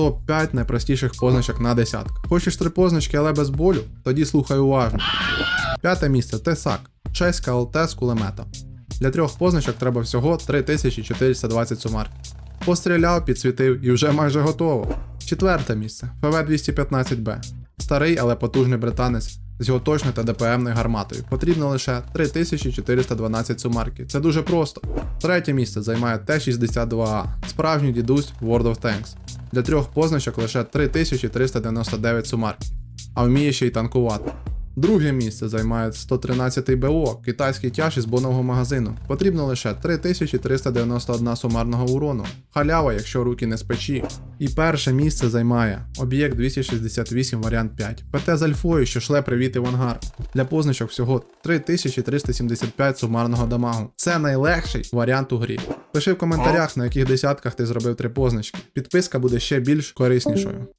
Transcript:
топ-5 найпростіших позначок на десятку. Хочеш три позначки, але без болю? Тоді слухай уважно. П'яте місце Тесак. Чеська ЛТ з кулемета. Для трьох позначок треба всього 3420 сумарків. Постріляв, підсвітив і вже майже готово. Четверте місце ФВ-215Б. Старий, але потужний британець з його точною та ДПМною гарматою. Потрібно лише 3412 сумарків. Це дуже просто. Третє місце займає Т-62А, справжній дідусь World of Tanks. Для трьох позначок лише 3399 сумарків, а вміє ще й танкувати. Друге місце займає 113 БО, китайський тяж із бонового магазину. Потрібно лише 3391 сумарного урону. Халява, якщо руки не з печі. І перше місце займає об'єкт 268 варіант 5. ПТ з альфою, що шле привіти в ангар. Для позначок всього 3375 сумарного дамагу. Це найлегший варіант у грі. Пиши в коментарях, на яких десятках ти зробив три позначки. Підписка буде ще більш кориснішою.